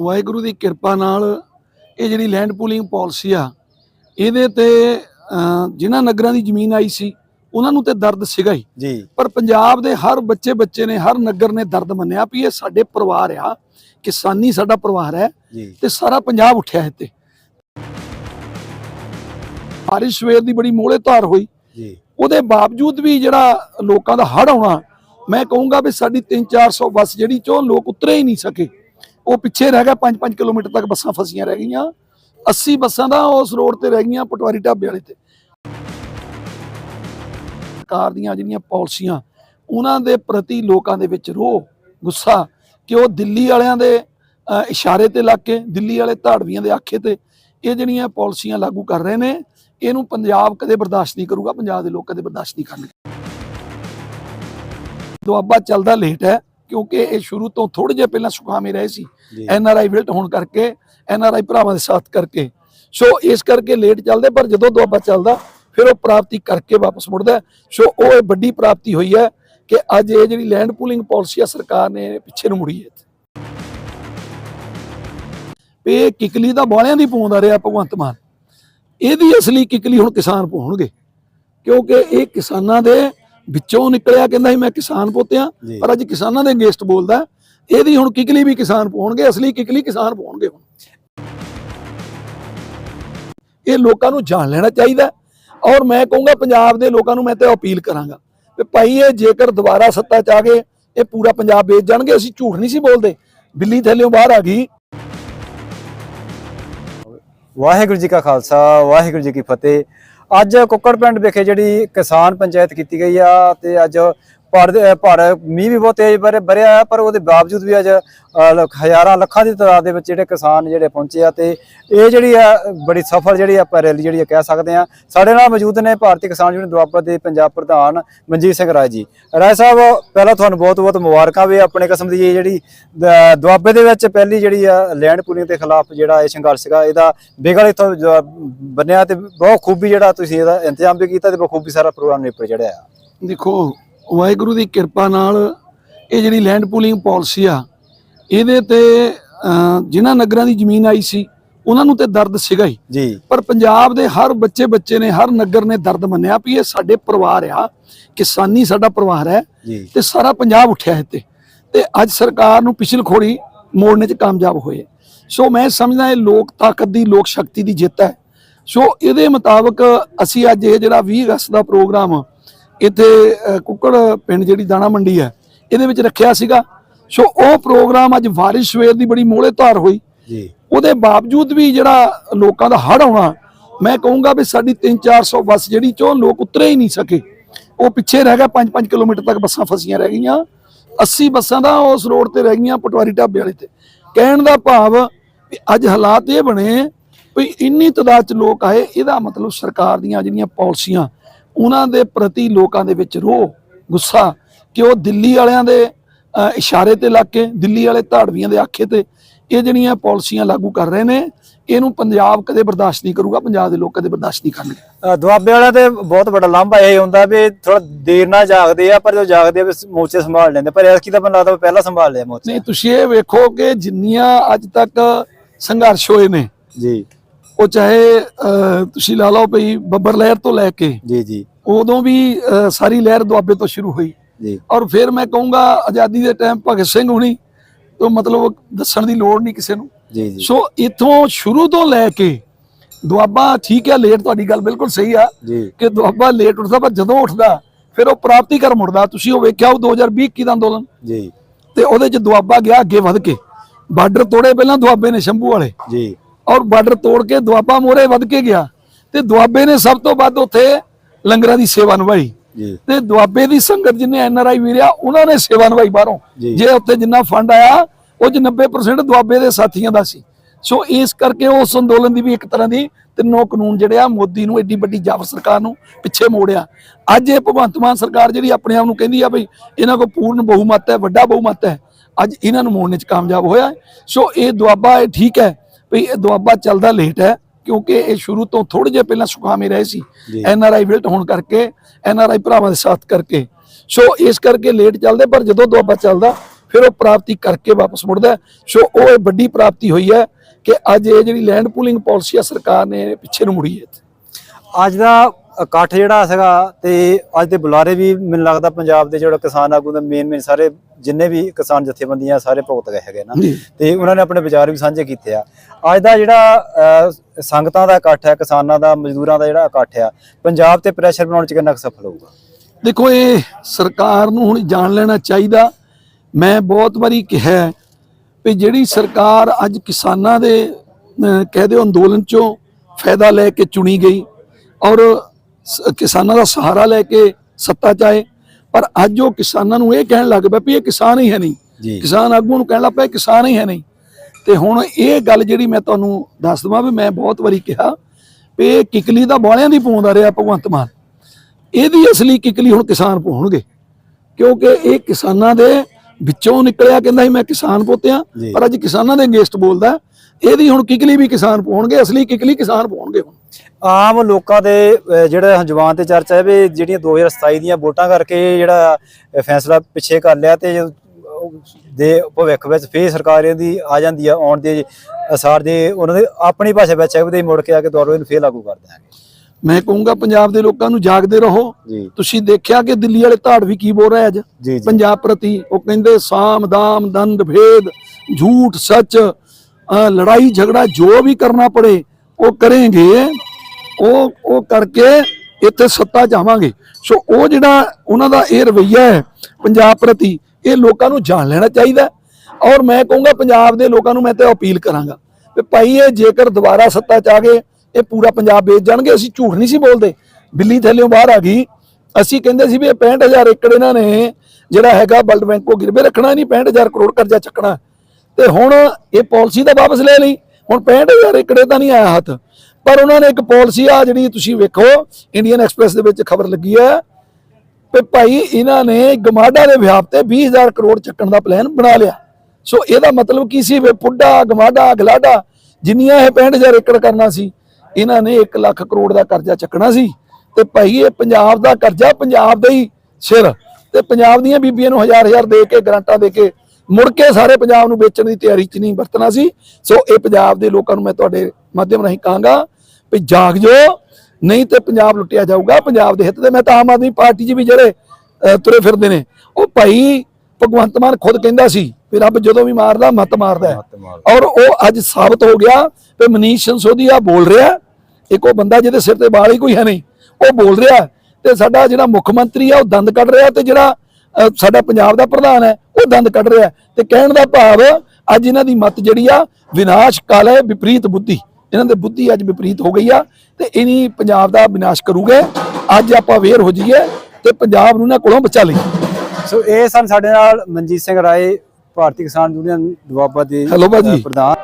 ਵਾਹਿਗੁਰੂ ਦੀ ਕਿਰਪਾ ਨਾਲ ਇਹ ਜਿਹੜੀ ਲੈਂਡ ਪੂਲਿੰਗ ਪਾਲਿਸੀ ਆ ਇਹਦੇ ਤੇ ਜਿਨ੍ਹਾਂ ਨਗਰਾਂ ਦੀ ਜ਼ਮੀਨ ਆਈ ਸੀ ਉਹਨਾਂ ਨੂੰ ਤੇ ਦਰਦ ਸੀਗਾ ਹੀ। ਜੀ। ਪਰ ਪੰਜਾਬ ਦੇ ਹਰ ਬੱਚੇ ਬੱਚੇ ਨੇ ਹਰ ਨਗਰ ਨੇ ਦਰਦ ਮੰਨਿਆ ਵੀ ਇਹ ਸਾਡੇ ਪਰਿਵਾਰ ਆ ਕਿਸਾਨੀ ਸਾਡਾ ਪਰਿਵਾਰ ਹੈ ਤੇ ਸਾਰਾ ਪੰਜਾਬ ਉੱਠਿਆ ਹੈ ਤੇ ਬਾਰਿਸ਼ ਸਵੇਰ ਦੀ ਬੜੀ ਮੋਹਲੇ ਧਾਰ ਹੋਈ। ਜੀ। ਉਹਦੇ ਬਾਵਜੂਦ ਵੀ ਜਿਹੜਾ ਲੋਕਾਂ ਦਾ ਹੜ ਆਉਣਾ ਮੈਂ ਕਹੂੰਗਾ ਵੀ ਸਾਡੀ 3-400 ਬੱਸ ਜਿਹੜੀ ਚੋਂ ਲੋਕ ਉਤਰੇ ਹੀ ਨਹੀਂ ਸਕੇ। ਉਹ ਪਿੱਛੇ ਰਹਿ ਗਿਆ 5-5 ਕਿਲੋਮੀਟਰ ਤੱਕ ਬੱਸਾਂ ਫਸੀਆਂ ਰਹਿ ਗਈਆਂ। 80 ਬੱਸਾਂ ਦਾ ਉਸ ਰੋਡ ਤੇ ਰਹਿ ਗਈਆਂ, ਪਟਵਾਰੀ ਢਾਬੇ ਵਾਲੇ ਤੇ। ਸਰਕਾਰ ਦੀਆਂ ਜਿਹੜੀਆਂ ਪਾਲਿਸੀਆਂ, ਉਹਨਾਂ ਦੇ ਪ੍ਰਤੀ ਲੋਕਾਂ ਦੇ ਵਿੱਚ ਰੋਹ, ਗੁੱਸਾ, ਕਿ ਉਹ ਦਿੱਲੀ ਵਾਲਿਆਂ ਦੇ ਇਸ਼ਾਰੇ ਤੇ ਲੱਗ ਕੇ, ਦਿੱਲੀ ਵਾਲੇ ਧਾੜਵੀਆਂ ਦੇ ਆਖੇ ਤੇ ਇਹ ਜਿਹੜੀਆਂ ਪਾਲਿਸੀਆਂ ਲਾਗੂ ਕਰ ਰਹੇ ਨੇ, ਇਹਨੂੰ ਪੰਜਾਬ ਕਦੇ ਬਰਦਾਸ਼ਤ ਨਹੀਂ ਕਰੂਗਾ, ਪੰਜਾਬ ਦੇ ਲੋਕ ਕਦੇ ਬਰਦਾਸ਼ਤ ਨਹੀਂ ਕਰਨਗੇ। ਦੁਆਬਾ ਚੱਲਦਾ ਲੇਟ ਹੈ। ਕਿਉਂਕਿ ਇਹ ਸ਼ੁਰੂ ਤੋਂ ਥੋੜੇ ਜਿਹਾ ਪਹਿਲਾਂ ਸੁਖਾਮੇ ਰਹੇ ਸੀ। ਐਨ ਆਰ ਆਈ ਵਿਲਟ ਹੋਣ ਕਰਕੇ ਐਨ ਆਰ ਆਈ ਭਰਾਵਾਂ ਦੇ ਸਾਥ ਕਰਕੇ। ਸੋ ਇਸ ਕਰਕੇ ਲੇਟ ਚੱਲਦੇ ਪਰ ਜਦੋਂ ਦੁਆਬਾ ਚੱਲਦਾ ਫਿਰ ਉਹ ਪ੍ਰਾਪਤੀ ਕਰਕੇ ਵਾਪਸ ਮੁੜਦਾ। ਸੋ ਉਹ ਇਹ ਵੱਡੀ ਪ੍ਰਾਪਤੀ ਹੋਈ ਹੈ ਕਿ ਅੱਜ ਇਹ ਜਿਹੜੀ ਲੈਂਡ ਪੂਲਿੰਗ ਪਾਲਿਸੀ ਆ ਸਰਕਾਰ ਨੇ ਪਿੱਛੇ ਨੂੰ ਮੁੜੀ ਹੈ ਇਹ ਕਿਕਲੀ ਦਾ ਬਾਲਿਆਂ ਦੀ ਪੂੰਦ ਰਿਹਾ ਭਗਵੰਤ ਮਾਨ। ਇਹਦੀ ਅਸਲੀ ਕਿਕਲੀ ਹੁਣ ਕਿਸਾਨ ਪਾਉਣਗੇ ਕਿਉਂਕਿ ਇਹ ਕਿਸਾਨਾਂ ਦੇ ਵਿੱਚੋਂ ਨਿਕਲਿਆ ਕਹਿੰਦਾ ਸੀ ਮੈਂ ਕਿਸਾਨ ਪੋਤਿਆਂ ਪਰ ਅੱਜ ਕਿਸਾਨਾਂ ਦੇ ਅਗੇਂਸਟ ਬੋਲਦਾ। ਇਹਦੀ ਹੁਣ ਕਿਕਲੀ ਵੀ ਕਿਸਾਨ ਪਾਉਣਗੇ ਅਸਲੀ ਕਿਕਲੀ ਕਿਸਾਨ ਪਾਉਣਗੇ ਹੁਣ। ਇਹ ਲੋਕਾਂ ਨੂੰ ਜਾਣ ਲੈਣਾ ਚਾਹੀਦਾ। ਔਰ ਮੈਂ ਕਹੂੰਗਾ ਪੰਜਾਬ ਦੇ ਲੋਕਾਂ ਨੂੰ ਮੈਂ ਤੇ ਅਪੀਲ ਕਰਾਂਗਾ ਵੀ ਭਾਈ ਇਹ ਜੇਕਰ ਦੁਬਾਰਾ ਸੱਤਾ ਚ ਆ ਗਏ ਇਹ ਪੂਰਾ ਪੰਜਾਬ ਵੇਚ ਜਾਣਗੇ। ਅਸੀਂ ਝੂਠ ਨਹੀਂ ਸੀ ਬੋਲਦੇ। ਬਿੱਲੀ ਥੱਲੇੋਂ ਬਾਹਰ ਆ ਗਈ। ਵਾਹਿਗੁਰੂ ਜੀ ਕਾ ਖਾਲਸਾ ਵਾਹਿਗੁਰੂ ਜੀ ਕੀ ਫਤਿਹ। ਅੱਜ ਕੁੱਕੜ ਪਿੰਡ ਵਿਖੇ ਜਿਹੜੀ ਕਿਸਾਨ ਪੰਚਾਇਤ ਕੀਤੀ ਗਈ ਆ ਤੇ ਅੱਜ ਭਾਰ ਦੇ- ਭਾਰ, ਮੀਂਹ ਵੀ ਬਹੁਤ ਤੇਜ਼ ਬਰੇ, ਬਰਿਆ ਹੈ ਪਰ ਉਹਦੇ ਬਾਵਜੂਦ ਵੀ ਅੱਜ ਲੱਖ- ਹਜ਼ਾਰਾਂ ਲੱਖਾਂ ਦੀ ਤਾਦਾਦ ਦੇ ਵਿੱਚ ਜਿਹੜੇ ਕਿਸਾਨ ਜਿਹੜੇ ਪਹੁੰਚੇ ਆ, ਤੇ ਇਹ ਜਿਹੜੀ ਆ, ਬੜੀ ਸਫਲ ਜਿਹੜੀ ਆਪਾਂ ਰੈਲੀ ਜਿਹੜੀ ਆ ਕਹਿ ਸਕਦੇ ਆ, ਸਾਡੇ ਨਾਲ ਮੌਜੂਦ ਨੇ ਭਾਰਤੀ ਕਿਸਾਨ ਯੂਨੀਅਨ ਦੁਆਬਾ ਦੇ ਪੰਜਾਬ ਪ੍ਰਧਾਨ ਮਨਜੀਤ ਸਿੰਘ ਰਾਏ ਜੀ। ਰਾਏ ਸਾਹਿਬ, ਪਹਿਲਾਂ ਤੁਹਾਨੂੰ ਬਹੁਤ ਬਹੁਤ ਮੁਬਾਰਕਾਂ ਵੀ ਆਪਣੇ ਕਿਸਮ ਦੀ ਇਹ ਜਿਹੜੀ ਦੁਆਬੇ ਦੇ ਵਿੱਚ ਪਹਿਲੀ ਜਿਹੜੀ ਆ, ਲੈਂਡ ਪੂਲਿੰਗ ਦੇ ਖਿਲਾਫ ਜਿਹੜਾ ਇਹ ਸੰਘਰਸ਼ ਸੀਗਾ, ਇਹਦਾ ਬਿਗਲ ਇਥੋਂ ਬਣਿਆ ਤੇ ਬਹੁਤ ਖੂਬੀ ਜਿਹੜਾ ਤੁਸੀਂ ਇਹਦਾ ਇੰਤਜ਼ਾਮ ਵੀ ਕੀਤਾ ਤੇ ਬਖੂਬੀ ਸਾਰਾ ਪ੍ਰੋਗਰਾਮ ਨਿਪਟ ਚੜਿਆ ਆ ਦੇਖੋ ਵਾਹਿਗੁਰੂ ਦੀ ਕਿਰਪਾ ਨਾਲ ਇਹ ਜਿਹੜੀ ਲੈਂਡ ਪੂਲਿੰਗ ਪਾਲਿਸੀ ਆ ਇਹਦੇ ਤੇ ਜਿਨ੍ਹਾਂ ਨਗਰਾਂ ਦੀ ਜ਼ਮੀਨ ਆਈ ਸੀ ਉਹਨਾਂ ਨੂੰ ਤੇ ਦਰਦ ਸੀਗਾ ਹੀ। ਜੀ। ਪਰ ਪੰਜਾਬ ਦੇ ਹਰ ਬੱਚੇ ਬੱਚੇ ਨੇ ਹਰ ਨਗਰ ਨੇ ਦਰਦ ਮੰਨਿਆ ਵੀ ਇਹ ਸਾਡੇ ਪਰਿਵਾਰ ਆ ਕਿਸਾਨੀ ਸਾਡਾ ਪਰਿਵਾਰ ਹੈ ਤੇ ਸਾਰਾ ਪੰਜਾਬ ਉੱਠਿਆ ਤੇ ਤੇ ਅੱਜ ਸਰਕਾਰ ਨੂੰ ਪਿਛਲ ਖੋੜੀ ਮੋੜਨੇ 'ਚ ਕਾਮਯਾਬ ਹੋਏ। ਸੋ ਮੈਂ ਸਮਝਦਾ ਇਹ ਲੋਕ ਤਾਕਤ ਦੀ ਲੋਕ ਸ਼ਕਤੀ ਦੀ ਜਿੱਤ ਹੈ। ਸੋ ਇਹਦੇ ਮੁਤਾਬਕ ਅਸੀਂ ਅੱਜ ਇਹ ਜਿਹੜਾ 20 ਅਗਸਤ ਦਾ ਪ੍ਰੋਗਰਾਮ ਇੱਥੇ ਕੁੱਕੜ ਪਿੰਡ ਜਿਹੜੀ ਦਾਣਾ ਮੰਡੀ ਹੈ ਇਹਦੇ ਵਿੱਚ ਰੱਖਿਆ ਸੀਗਾ। ਸੋ ਉਹ ਪ੍ਰੋਗਰਾਮ ਅੱਜ ਬਾਰਿਸ਼ ਸਵੇਰ ਦੀ ਬੜੀ ਮੋਹਲੇ ਧਾਰ ਹੋਈ। ਜੀ। ਉਹਦੇ ਬਾਵਜੂਦ ਵੀ ਜਿਹੜਾ ਲੋਕਾਂ ਦਾ ਹੜ ਆਉਣਾ ਮੈਂ ਕਹੂੰਗਾ ਵੀ ਸਾਡੀ 3-400 ਬੱਸ ਜਿਹੜੀ ਚੋਂ ਲੋਕ ਉਤਰੇ ਹੀ ਨਹੀਂ ਸਕੇ। ਉਹ ਪਿੱਛੇ ਰਹਿ ਗਿਆ 5-5 ਕਿਲੋਮੀਟਰ ਤੱਕ ਬੱਸਾਂ ਫਸੀਆਂ ਰਹਿ ਗਈਆਂ। 80 ਬੱਸਾਂ ਦਾ ਉਸ ਰੋਡ ਤੇ ਰਹਿ ਗਈਆਂ ਪਟਵਾਰੀ ਢਾਬੇ ਵਾਲੇ ਤੇ। ਕਹਿਣ ਦਾ ਭਾਵ ਵੀ ਅੱਜ ਹਾਲਾਤ ਇਹ ਬਣੇ ਵੀ ਇੰਨੀ ਤਦਾਦ ਚ ਲੋਕ ਆਏ ਇਹਦਾ ਮਤਲਬ ਸਰਕਾਰ ਦੀਆਂ ਜਿਹੜੀਆਂ ਪਾਲਿਸੀਆਂ ਉਹਨਾਂ ਦੇ ਪ੍ਰਤੀ ਲੋਕਾਂ ਦੇ ਵਿੱਚ ਰੋਹ ਗੁੱਸਾ ਕਿ ਉਹ ਦਿੱਲੀ ਵਾਲਿਆਂ ਦੇ ਇਸ਼ਾਰੇ ਤੇ ਲੱਗ ਕੇ ਦਿੱਲੀ ਵਾਲੇ ਧਾੜਵੀਆਂ ਦੇ ਆਖੇ ਤੇ ਇਹ ਜਿਹੜੀਆਂ ਪਾਲਿਸੀਆਂ ਲਾਗੂ ਕਰ ਰਹੇ ਨੇ ਇਹਨੂੰ ਪੰਜਾਬ ਕਦੇ ਬਰਦਾਸ਼ਤ ਨਹੀਂ ਕਰੂਗਾ ਪੰਜਾਬ ਦੇ ਲੋਕ ਕਦੇ ਬਰਦਾਸ਼ਤ ਨਹੀਂ ਕਰਨਗੇ। ਦੁਆਬੇ ਵਾਲਾ ਤੇ ਬਹੁਤ ਵੱਡਾ ਲਾਂਭਾ ਇਹ ਹੁੰਦਾ ਵੀ ਥੋੜਾ ਦੇਰ ਨਾਲ ਜਾਗਦੇ ਆ ਪਰ ਜਦੋਂ ਜਾਗਦੇ ਆ ਵੀ ਮੋਰਚੇ ਸੰਭਾਲ ਲੈਂਦੇ ਪਰ ਐਸਕੀ ਤਾਂ ਮੈਨੂੰ ਲੱਗਦਾ ਪਹਿਲਾਂ ਸੰਭਾਲ ਲਿਆ ਮੋਰਚੇ। ਨਹੀਂ ਤੁਸੀਂ ਇਹ ਵੇਖੋ ਕਿ ਜਿੰਨੀਆਂ ਅੱਜ ਤੱਕ ਸੰਘਰਸ਼ ਹੋਏ ਨੇ ਜੀ। ਉਹ ਚਾਹੇ ਤੁਸੀਂ ਲਾ ਲਓ ਭਈ ਬੱਬਰ ਲਹਿਰ ਤੋਂ ਲੈ ਕੇ ਜੀ ਜੀ। ਉਦੋਂ ਵੀ ਸਾਰੀ ਲਹਿਰ ਦੁਆਬੇ ਤੋਂ ਸ਼ੁਰੂ ਹੋਈ। ਜੀ। ਔਰ ਫਿਰ ਮੈਂ ਕਹੂੰਗਾ ਆਜ਼ਾਦੀ ਦੇ ਟਾਈਮ ਭਗਤ ਸਿੰਘ ਹੁਣੀ ਤੋਂ ਮਤਲਬ ਦੱਸਣ ਦੀ ਲੋੜ ਨਹੀਂ ਕਿਸੇ ਨੂੰ। ਜੀ ਜੀ। ਸੋ ਇਥੋਂ ਸ਼ੁਰੂ ਤੋਂ ਲੈ ਕੇ ਦੁਆਬਾ ਠੀਕ ਹੈ ਲੇਟ ਤੁਹਾਡੀ ਗੱਲ ਬਿਲਕੁਲ ਸਹੀ ਆ ਕਿ ਦੁਆਬਾ ਲੇਟ ਉੱਠਦਾ ਪਰ ਜਦੋਂ ਉੱਠਦਾ ਫਿਰ ਉਹ ਪ੍ਰਾਪਤੀ ਕਰ ਮੁੜਦਾ। ਤੁਸੀਂ ਉਹ ਵੇਖਿਆ ਉਹ 2020 ਕੀ ਦਾ ਅੰਦੋਲਨ? ਜੀ। ਤੇ ਉਹਦੇ ਚ ਦੁਆਬਾ ਗਿਆ ਅੱਗੇ ਵਧ ਕੇ। ਬਾਰਡਰ ਤੋੜੇ ਪਹਿਲਾਂ ਦੁਆਬੇ ਨੇ ਸ਼ੰਭੂ ਵਾਲੇ। ਜੀ। ਔਰ ਬਾਰਡਰ ਤੋੜ ਕੇ ਦੁਆਬਾ ਮੋਰੇ ਵਧ ਕੇ ਗਿਆ। ਤੇ ਦੁਆਬੇ ਨੇ ਸਭ ਤੋਂ ਵੱਧ ਉੱਥੇ ਲੰਗਰਾਂ ਦੀ ਸੇਵਾ ਨਿਭਾਈ। ਜੀ। ਤੇ ਦੁਆਬੇ ਦੀ ਸੰਗਤ ਜਿਨੇ ਐਨ ਆਰ ਆਈ ਵੀਰਿਆ ਉਹਨਾਂ ਨੇ ਸੇਵਾ ਨਿਭਾਈ ਬਾਹਰੋਂ। ਜੀ। ਜੇ ਉੱਥੇ ਜਿੰਨਾ ਫੰਡ ਆਇਆ ਉਹ ਚ 90% ਦੁਆਬੇ ਦੇ ਸਾਥੀਆਂ ਦਾ ਸੀ। ਸੋ ਇਸ ਕਰਕੇ ਉਸ ਅੰਦੋਲਨ ਦੀ ਵੀ ਇੱਕ ਤਰ੍ਹਾਂ ਦੀ ਤਿੰਨੋਂ ਕਾਨੂੰਨ ਜਿਹੜੇ ਆ ਮੋਦੀ ਨੂੰ ਐਡੀ ਵੱਡੀ ਜਾਫਰ ਸਰਕਾਰ ਨੂੰ ਪਿੱਛੇ ਮੋੜਿਆ। ਅੱਜ ਇਹ ਭਗਵੰਤ ਮਾਨ ਸਰਕਾਰ ਜਿਹੜੀ ਆਪਣੇ ਆਪ ਨੂੰ ਕਹਿੰਦੀ ਆ ਬਈ ਇਹਨਾਂ ਕੋਲ ਪੂਰਨ ਬਹੁਮਤ ਹੈ ਵੱਡਾ ਬਹੁਮਤ ਹੈ। ਅੱਜ ਇਹਨਾਂ ਨੂੰ ਮੋੜਨੇ 'ਚ ਕਾਮਯਾਬ ਹੋਇਆ। ਸੋ ਇਹ ਦੁਆਬਾ ਇਹ ਠੀਕ ਹੈ। ਵੀ ਇਹ ਦੁਆਬਾ ਚੱਲਦਾ ਲੇਟ ਹੈ ਕਿਉਂਕਿ ਇਹ ਸ਼ੁਰੂ ਤੋਂ ਥੋੜੇ ਜਿਹਾ ਪਹਿਲਾਂ ਸੁਖਾਮੇ ਰਹੇ ਸੀ। ਐਨ ਆਰ ਆਈ ਵਿਲਟ ਹੋਣ ਕਰਕੇ ਐਨ ਆਰ ਆਈ ਭਰਾਵਾਂ ਦੇ ਸਾਥ ਕਰਕੇ ਸੋ ਇਸ ਕਰਕੇ ਲੇਟ ਚੱਲਦੇ ਪਰ ਜਦੋਂ ਦੁਆਬਾ ਚੱਲਦਾ ਫਿਰ ਉਹ ਪ੍ਰਾਪਤੀ ਕਰਕੇ ਵਾਪਸ ਮੁੜਦਾ। ਸੋ ਉਹ ਇਹ ਵੱਡੀ ਪ੍ਰਾਪਤੀ ਹੋਈ ਹੈ ਕਿ ਅੱਜ ਇਹ ਜਿਹੜੀ ਲੈਂਡ ਪੂਲਿੰਗ ਪਾਲਿਸੀ ਆ ਸਰਕਾਰ ਨੇ ਪਿੱਛੇ ਨੂੰ ਮੁੜੀ ਹੈ ਅੱਜ ਦਾ ਇਕੱਠ ਜਿਹੜਾ ਸੀਗਾ ਤੇ ਅੱਜ ਦੇ ਬੁਲਾਰੇ ਵੀ ਮੈਨੂੰ ਲੱਗਦਾ ਪੰਜਾਬ ਦੇ ਜਿਹੜਾ ਕਿਸਾਨ ਆਗੂ ਦੇ ਮੇਨ ਮੇਨ ਸਾਰੇ ਜਿੰਨੇ ਵੀ ਕਿਸਾਨ ਜਥੇਬੰਦੀਆਂ ਸਾਰੇ ਭੁਗਤ ਗਏ ਹੈਗੇ ਨਾ। ਤੇ ਉਹਨਾਂ ਨੇ ਆਪਣੇ ਵਿਚਾਰ ਵੀ ਸਾਂਝੇ ਕੀਤੇ ਆ। ਅੱਜ ਦਾ ਜਿਹੜਾ ਸੰਗਤਾਂ ਦਾ ਇਕੱਠ ਹੈ ਕਿਸਾਨਾਂ ਦਾ ਮਜ਼ਦੂਰਾਂ ਦਾ ਜਿਹੜਾ ਇਕੱਠ ਆ ਪੰਜਾਬ ਤੇ ਪ੍ਰੈਸ਼ਰ ਬਣਾਉਣ ਚ ਕਿੰਨਾ ਕੁ ਸਫਲ ਹੋਊਗਾ? ਦੇਖੋ ਇਹ ਸਰਕਾਰ ਨੂੰ ਹੁਣ ਜਾਣ ਲੈਣਾ ਚਾਹੀਦਾ। ਮੈਂ ਬਹੁਤ ਵਾਰੀ ਕਿਹਾ ਵੀ ਜਿਹੜੀ ਸਰਕਾਰ ਅੱਜ ਕਿਸਾਨਾਂ ਦੇ ਅਹ, ਕਹਿ ਦਿਓ ਅੰਦੋਲਨ ਚੋਂ ਫਾਇਦਾ ਲੈ ਕੇ ਚੁਣੀ ਗਈ ਔਰ ਕਿਸਾਨਾਂ ਦਾ ਸਹਾਰਾ ਲੈ ਕੇ ਸੱਤਾ 'ਚ ਆਏ। ਪਰ ਅੱਜ ਉਹ ਕਿਸਾਨਾਂ ਨੂੰ ਇਹ ਕਹਿਣ ਲੱਗ ਪਿਆ ਵੀ ਇਹ ਕਿਸਾਨ ਹੀ ਹੈ ਨਹੀਂ। ਕਿਸਾਨ ਆਗੂਆਂ ਨੂੰ ਕਹਿਣ ਲੱਗ ਪਿਆ ਕਿਸਾਨ ਹੀ ਹੈ ਨਹੀਂ। ਤੇ ਹੁਣ ਇਹ ਗੱਲ ਜਿਹੜੀ ਮੈਂ ਤੁਹਾਨੂੰ ਦੱਸ ਦਵਾਂ ਵੀ ਮੈਂ ਬਹੁਤ ਵਾਰੀ ਕਿਹਾ ਵੀ ਇਹ ਕਿਕਲੀ ਦਾ ਬਾਲਿਆਂ ਦੀ ਪਾਉਂਦਾ ਰਿਹਾ ਭਗਵੰਤ ਮਾਨ। ਇਹਦੀ ਅਸਲੀ ਕਿਕਲੀ ਹੁਣ ਕਿਸਾਨ ਪਾਉਣਗੇ। ਕਿਉਂਕਿ ਇਹ ਕਿਸਾਨਾਂ ਦੇ ਵਿੱਚੋਂ ਨਿਕਲਿਆ ਕਹਿੰਦਾ ਸੀ ਮੈਂ ਕਿਸਾਨ ਪੋਤਿਆਂ। ਪਰ ਅੱਜ ਕਿਸਾਨਾਂ ਦੇ ਅਗੇਂਸਟ ਬੋਲਦਾ। ਇਹਦੀ ਹੁਣ ਕਿਕਲੀ ਵੀ ਕਿਸਾਨ ਪਾਉਣਗੇ ਅਸਲੀ ਕਿਕਲੀ ਕਿਸਾਨ ਪਾਉਣਗੇ ਹੁਣ। ਆਮ ਲੋਕਾਂ ਦੇ ਜਿਹੜਾ ਜ਼ੁਬਾਨ ਤੇ ਚਰਚਾ ਹੈ ਵੀ ਜਿਹੜੀਆਂ 2027 ਦੀਆਂ ਵੋਟਾਂ ਕਰਕੇ ਜਿਹੜਾ ਫੈਸਲਾ ਪਿੱਛੇ ਕਰ ਲਿਆ ਤੇ ਉਹ ਦੇ ਭਵਿੱਖ ਵਿੱਚ ਫੇਰ ਸਰਕਾਰ ਇਹਦੀ ਆ ਜਾਂਦੀ ਆ ਆਉਣ ਦੇ ਅਸਾਰ ਦੇ ਉਹਨਾਂ ਦੇ ਆਪਣੀ ਭਾਸ਼ਾ ਵਿੱਚ ਹੈ ਵੀ ਮੁੜ ਕੇ ਆ ਕੇ ਦੁਬਾਰਾ ਇਹਨੂੰ ਫੇਰ ਲਾਗੂ ਕਰ ਦਿਆਂਗੇ। ਮੈਂ ਕਹੂੰਗਾ ਪੰਜਾਬ ਦੇ ਲੋਕਾਂ ਨੂੰ ਜਾਗਦੇ ਰਹੋ। ਤੁਸੀਂ ਦੇਖਿਆ ਕਿ ਦਿੱਲੀ ਵਾਲੇ ਧਾੜ ਵੀ ਕੀ ਬੋਲ ਰਹੇ ਅੱਜ? ਪੰਜਾਬ ਪ੍ਰਤੀ ਉਹ ਕਹਿੰਦੇ ਸਾਮ ਦਾਮ ਦੰਡ ਭੇਦ ਝੂਠ ਸੱਚ ਲੜਾਈ ਝਗੜਾ ਜੋ ਵੀ ਕਰਨਾ ਪੜੇ ਉਹ ਕਰਾਂਗੇ, ਉਹ ਉਹ ਕਰਕੇ ਇੱਥੇ ਸੱਤਾ ਜਾਵਾਂਗੇ। ਸੋ ਉਹ ਜਿਹੜਾ ਉਹਨਾਂ ਦਾ ਇਹ ਰਵਈਆ ਹੈ ਪੰਜਾਬ ਪ੍ਰਤੀ, ਇਹ ਲੋਕਾਂ ਨੂੰ ਜਾਣ ਲੈਣਾ ਚਾਹੀਦਾ ਔਰ ਮੈਂ ਕਹੂੰਗਾ ਪੰਜਾਬ ਦੇ ਲੋਕਾਂ ਨੂੰ ਮੈਂ ਤੇ ਅਪੀਲ ਕਰਾਂਗਾ ਵੀ ਭਾਈ ਇਹ ਜੇਕਰ ਦੁਬਾਰਾ ਸੱਤਾ ਚ ਆ ਗਏ, ਇਹ ਪੂਰਾ ਪੰਜਾਬ ਵੇਚ ਜਾਣਗੇ। ਅਸੀਂ ਝੂਠ ਨਹੀਂ ਸੀ ਬੋਲਦੇ। ਬਿੱਲੀ ਥੱਲਿਓਂ ਬਾਹਰ ਆ ਗਈ। ਅਸੀਂ ਕਹਿੰਦੇ ਸੀ ਵੀ ਇਹ 65000 ਏਕੜ ਇਹਨਾਂ ਨੇ ਜਿਹੜਾ ਹੈਗਾ ਵਰਲਡ ਬੈਂਕ ਕੋ ਗਿਰਵੇ ਰੱਖਣਾ ਨਹੀਂ 65000 ਕਰੋੜ ਕਰਜ਼ਾ ਚੱਕਣਾ। ਤੇ ਹੁਣ ਇਹ ਪਾਲਿਸੀ ਤਾਂ ਵਾਪਸ ਲੈ ਲਈ। ਹੁਣ 65000 ਏਕੜੇ ਤਾਂ ਨਹੀਂ ਆਇਆ ਹੱਥ। ਪਰ ਉਹਨਾਂ ਨੇ ਇੱਕ ਪਾਲਿਸੀ ਆ ਜਿਹੜੀ ਤੁਸੀਂ ਵੇਖੋ ਇੰਡੀਅਨ ਐਕਸਪ੍ਰੈਸ ਦੇ ਵਿੱਚ ਖਬਰ ਲੱਗੀ ਹੈ ਵੀ ਭਾਈ ਇਹਨਾਂ ਨੇ ਗਮਾਡਾ ਦੇ ਵਿਆਪ ਤੇ 20000 ਕਰੋੜ ਚੱਕਣ ਦਾ ਪਲਾਨ ਬਣਾ ਲਿਆ। ਸੋ ਇਹਦਾ ਮਤਲਬ ਕੀ ਸੀ ਵੀ ਪੁੱਡਾ, ਗਮਾਡਾ, ਗਲਾਡਾ, ਜਿੰਨੀਆਂ ਇਹ 65000 ਏਕੜ ਕਰਨਾ ਸੀ, ਇਹਨਾਂ ਨੇ 1 ਲੱਖ ਕਰੋੜ ਦਾ ਕਰਜ਼ਾ ਚੱਕਣਾ ਸੀ। ਤੇ ਭਾਈ ਇਹ ਪੰਜਾਬ ਦਾ ਕਰਜ਼ਾ, ਪੰਜਾਬ ਦਾ ਹੀ ਸਿਰ। ਤੇ ਪੰਜਾਬ ਦੀਆਂ ਬੀਬੀਆਂ ਨੂੰ ਹਜ਼ਾਰ ਹਜ਼ਾਰ ਦੇ ਕੇ, ਗਰੰਟਾਂ ਦੇ ਕੇ ਮੁੜ ਕੇ ਸਾਰੇ ਪੰਜਾਬ ਨੂੰ ਵੇਚਣ ਦੀ ਤਿਆਰੀ 'ਚ ਨਹੀਂ ਵਰਤਣਾ ਸੀ। ਸੋ ਇਹ ਪੰਜਾਬ ਦੇ ਲੋਕਾਂ ਨੂੰ ਮੈਂ ਤੁਹਾਡੇ ਮਾਧਿਅਮ ਰਾਹੀਂ ਕਹਾਂਗਾ ਵੀ ਜਾਗ ਜੋ ਨਹੀਂ ਤੇ ਪੰਜਾਬ ਲੁੱਟਿਆ ਜਾਊਗਾ। ਪੰਜਾਬ ਦੇ ਹਿੱਤ ਤੇ ਮੈਂ ਤਾਂ ਆਮ ਆਦਮੀ ਪਾਰਟੀ 'ਚ ਵੀ ਜਿਹੜੇ ਤੁਰੇ ਫਿਰਦੇ ਨੇ ਉਹ ਭਾਈ ਭਗਵੰਤ ਮਾਨ ਖੁਦ ਕਹਿੰਦਾ ਸੀ ਵੀ ਰੱਬ ਜਦੋਂ ਵੀ ਮਾਰਦਾ ਮਤ ਮਾਰਦਾ ਹੈ। ਔਰ ਉਹ ਅੱਜ ਸਾਬਤ ਹੋ ਗਿਆ ਕਿ ਮਨੀਸ਼ ਸੰਸੋਦੀਆ ਬੋਲ ਰਿਹਾ। ਇੱਕ ਉਹ ਬੰਦਾ ਜਿਹਦੇ ਸਿਰ ਤੇ ਵਾਲ ਹੀ ਕੋਈ ਹੈ ਨਹੀਂ ਉਹ ਬੋਲ ਰਿਹਾ। ਤੇ ਸਾਡਾ ਜਿਹੜਾ ਮੁੱਖ ਮੰਤਰੀ ਆ ਉਹ ਦੰਦ ਕੱਢ ਰਿਹਾ ਤੇ ਜਿਹੜਾ ਸਾਡਾ ਪੰਜਾਬ ਦਾ ਪ੍ਰਧਾਨ ਹੈ ਉਹ ਦੰਦ ਕੱਢ ਰਿਹਾ ਤੇ ਕਹਿਣ ਦਾ ਭਾਵ ਅੱਜ ਇਹਨਾਂ ਦੀ ਮਤ ਜਿਹੜੀ ਆ ਵਿਨਾਸ਼ ਕਾਲ ਹੈ ਵਿਪਰੀਤ ਬੁੱਧੀ। ਇਹਨਾਂ ਦੇ ਬੁੱਧੀ ਅੱਜ ਵਿਪਰੀਤ ਹੋ ਗਈ ਆ ਤੇ ਇਨੀ ਪੰਜਾਬ ਦਾ ਵਿਨਾਸ਼ ਕਰੂਗੇ। ਅੱਜ ਆਪਾਂ ਅਵੇਅਰ ਹੋ ਜਾਈਏ ਤੇ ਪੰਜਾਬ ਨੂੰ ਇਹਨਾਂ ਕੋਲੋਂ ਬਚਾ ਲਈਏ। ਸੋ ਇਹ ਸਨ ਸਾਡੇ ਨਾਲ ਮਨਜੀਤ ਸਿੰਘ ਰਾਏ ਭਾਰਤੀ ਕਿਸਾਨ ਯੂਨੀਅਨ ਦੁਆਬਾ ਦੇ ਪ੍ਰਧਾਨ।